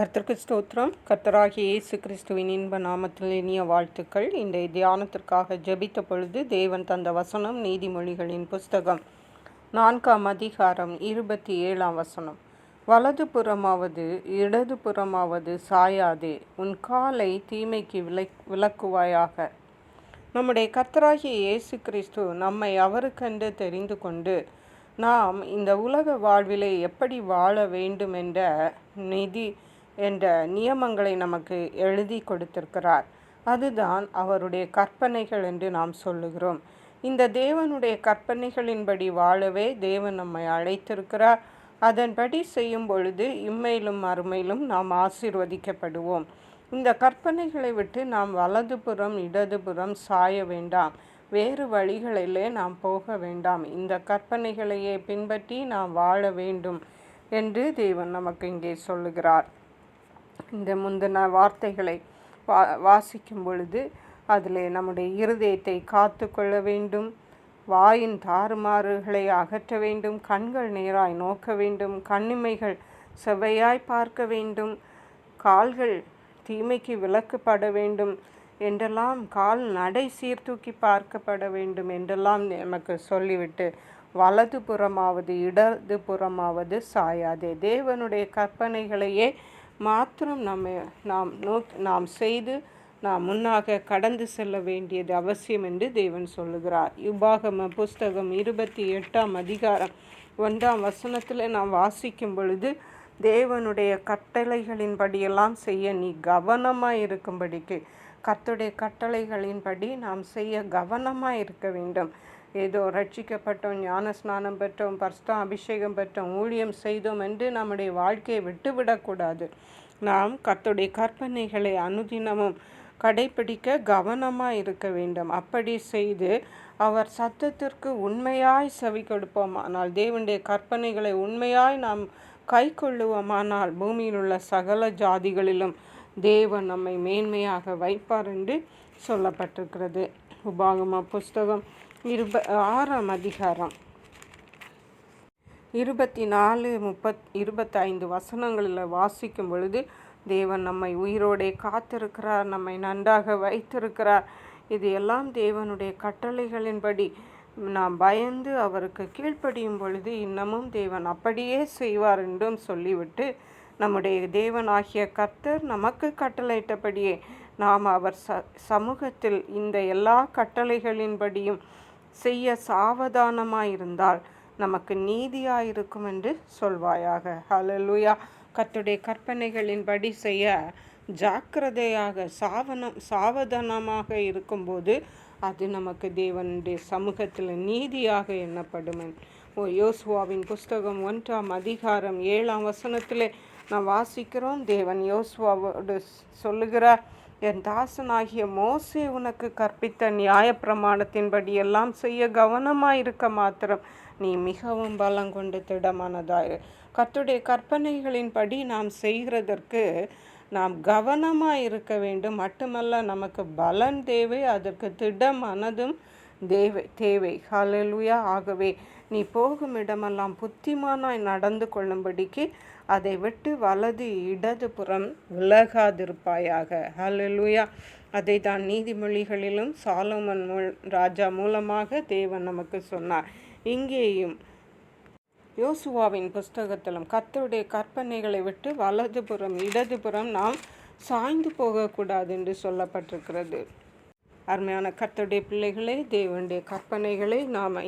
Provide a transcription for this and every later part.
கர்த்தருக்கு ஸ்தோத்திரம். கர்த்தராகிய இயேசு கிறிஸ்துவின் இன்ப நாமத்தில் இனிய வாழ்த்துக்கள். இன்றைய தியானத்திற்காக ஜெபித்த பொழுது தேவன் தந்த வசனம் நீதிமொழிகளின் புஸ்தகம். நான்காம் அதிகாரம் இருபத்தி ஏழாம் வசனம். வலது புறமாவது இடது புறமாவது சாயாதே உன் காலை தீமைக்கு விலை விளக்குவாயாக. நம்முடைய கர்த்தராகிய இயேசு கிறிஸ்து நம்மை அவருக்கென்று தெரிந்து கொண்டு நாம் இந்த உலக வாழ்விலே எப்படி வாழ வேண்டும் என்ற நிதி என்ற நியமங்களை நமக்கு எழுதி கொடுத்திருக்கிறார். அதுதான் அவருடைய கற்பனைகள் என்று நாம் சொல்லுகிறோம். இந்த தேவனுடைய கற்பனைகளின்படி வாழவே தேவன் நம்மை அழைத்திருக்கிறார். அதன்படி செய்யும் பொழுது இம்மையிலும் அருமையிலும் நாம் ஆசீர்வதிக்கப்படுவோம். இந்த கற்பனைகளை விட்டு நாம் வலதுபுறம் இடதுபுறம் சாய வேண்டாம். வேறு வழிகளிலே நாம் போக வேண்டாம். இந்த கற்பனைகளையே பின்பற்றி நாம் வாழ வேண்டும் என்று தேவன் நமக்கு இங்கே சொல்லுகிறார். இந்த முந்தின வார்த்தைகளை வா வாசிக்கும் பொழுது அதில் நம்முடைய இருதயத்தை காத்து கொள்ள வேண்டும். வாயின் தாறுமாறுகளை அகற்ற வேண்டும். கண்கள் நேராய் நோக்க வேண்டும். கண்ணிமைகள் செவ்வையாய் பார்க்க வேண்டும். கால்கள் தீமைக்கு விளக்குப்பட வேண்டும். என்றெல்லாம் கால் நடை சீர்தூக்கி பார்க்கப்பட வேண்டும் என்றெல்லாம் நமக்கு சொல்லிவிட்டு வலது புறமாவது இடது புறமாவது சாயாதே. தேவனுடைய கற்பனைகளையே மாத்திரம் நம்ம நாம் நோக் நாம் செய்து நாம் முன்னாக கடந்து செல்ல வேண்டியது அவசியம் என்று தேவன் சொல்லுகிறார். யுபாகம புஸ்தகம் இருபத்தி எட்டாம் அதிகாரம் ஒன்றாம் வசனத்தில் நாம் வாசிக்கும் பொழுது தேவனுடைய கட்டளைகளின்படியெல்லாம் செய்ய நீ கவனமாக இருக்கும்படிக்கு கத்துடைய கட்டளைகளின்படி நாம் செய்ய கவனமாக இருக்க வேண்டும். ஏதோ ரட்சிக்கப்பட்டோம் ஞான ஸ்நானம் பெற்றோம் பர்ஸ்தம் அபிஷேகம் பெற்றோம் ஊழியம் செய்தோம் என்று நம்முடைய வாழ்க்கையை விட்டுவிடக்கூடாது. நாம் கத்துடைய கற்பனைகளை அனுதினமும் கடைபிடிக்க கவனமாக இருக்க வேண்டும். அப்படி செய்து அவர் சத்தத்திற்கு உண்மையாய் செவி கொடுப்போமானால் தேவனுடைய கற்பனைகளை உண்மையாய் நாம் கை கொள்ளுவோமானால் பூமியில் உள்ள சகல ஜாதிகளிலும் தேவன் நம்மை மேன்மையாக வைப்பார் என்று சொல்லப்பட்டிருக்கிறது. உபாகம புஸ்தகம் இருப ஆறாம் அதிகாரம். இருபத்தி நாலு முப்பத் இருபத்தைந்து வசனங்களில் வாசிக்கும் பொழுது தேவன் நம்மை உயிரோடே காத்திருக்கிறார் நம்மை நன்றாக வைத்திருக்கிறார். இது எல்லாம் தேவனுடைய கட்டளைகளின்படி. நாம் பயந்து அவருக்கு கீழ்ப்படியும் பொழுது இன்னமும் தேவன் அப்படியே செய்வார் என்றும் சொல்லிவிட்டு நம்முடைய தேவனாகிய கர்த்தர் நமக்கு கட்டளையிட்டபடியே நாம் அவர் ச சமூகத்தில் இந்த எல்லா கட்டளைகளின்படியும் செய்ய சாவதானமாயிருந்தால் நமக்கு நீதியாயிருக்கும் என்று சொல்வாயாக. ஹலலுயா கத்துடைய கற்பனைகளின்படி செய்ய ஜாக்கிரதையாக சாவனம் சாவதானமாக இருக்கும்போது அது நமக்கு தேவனுடைய சமூகத்தில் நீதியாக எண்ணப்படும். ஓ யோசுவாவின் புஸ்தகம் ஒன்றாம் அதிகாரம் ஏழாம் வசனத்தில் நான் வாசிக்கிறோம். தேவன் யோசுவாவோடு சொல்லுகிறார் என் தாசனாகிய மோசே உனக்கு கற்பித்த நியாயப்பிரமாணத்தின்படி எல்லாம் செய்ய கவனமாயிருக்க மாத்திரம். நீ மிகவும் பலம் கொண்டு திடமானதாயிரு கத்துடைய கற்பனைகளின்படி நாம் செய்கிறதற்கு நாம் கவனமாக இருக்க வேண்டும். மட்டுமல்ல நமக்கு பலன் தேவை அதற்கு திட மனதும் தேவை தேவை. ஹலலுயா ஆகவே நீ போகும் இடமெல்லாம் புத்திமானாய் நடந்து கொள்ளும்படிக்கு அதை விட்டு வலது இடது புறம் விலகாதிருப்பாயாக. ஹலலுயா அதை தான் நீதிமொழிகளிலும் சாலோமன் மூல் ராஜா மூலமாக தேவன் நமக்கு சொன்னார். இங்கேயும் யோசுவாவின் புஸ்தகத்திலும் கத்தருடைய கற்பனைகளை விட்டு வலதுபுறம் இடதுபுறம் நாம் சாய்ந்து போகக்கூடாது என்று சொல்லப்பட்டிருக்கிறது. அருமையான கத்தருடைய பிள்ளைகளே தேவனுடைய கற்பனைகளை நாம்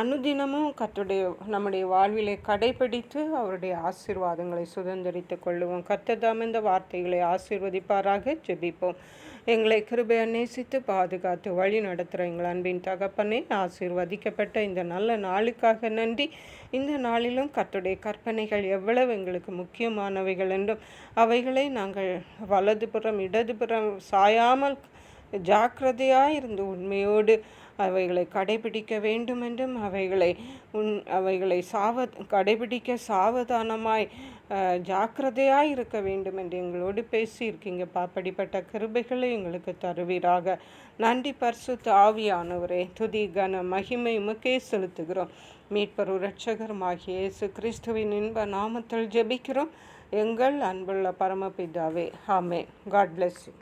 அனுதினமும் கத்துடைய நம்முடைய வாழ்விலை கடைபிடித்து அவருடைய ஆசீர்வாதங்களை சுதந்திரித்து கொள்ளுவோம். கத்ததாம் இந்த வார்த்தைகளை ஆசீர்வதிப்பாராக ஜெபிப்போம். எங்களை கிருபையை நேசித்து பாதுகாத்து வழி நடத்துகிற எங்கள் அன்பின் தகப்பனே ஆசீர்வதிக்கப்பட்ட இந்த நல்ல நாளுக்காக நன்றி. இந்த நாளிலும் கத்துடைய கற்பனைகள் எவ்வளவு எங்களுக்கு முக்கியமானவைகள் என்றும் அவைகளை நாங்கள் வலதுபுறம் இடதுபுறம் சாயாமல் ஜாக்கிரதையாக இருந்து உண்மையோடு அவைகளை கடைபிடிக்க வேண்டும் என்றும் அவைகளை உன் அவைகளை சாவ கடைபிடிக்க சாவதானமாய் ஜாக்கிரதையாக இருக்க வேண்டும் என்று எங்களோடு பேசியிருக்கீங்க. அப்படிப்பட்ட கிருபைகளை எங்களுக்கு தருவீராக. நன்றி பரிசு தாவியானவரே துதி கன மகிமை உமக்கே செலுத்துகிறோம். மீட்பரு இரட்சகருமாகிய இயேசு கிறிஸ்துவின் இன்ப நாமத்தில் ஜெபிக்கிறோம். எங்கள் அன்புள்ள பரமபிதாவே. ஆமே காட் பிளெஸ் யூ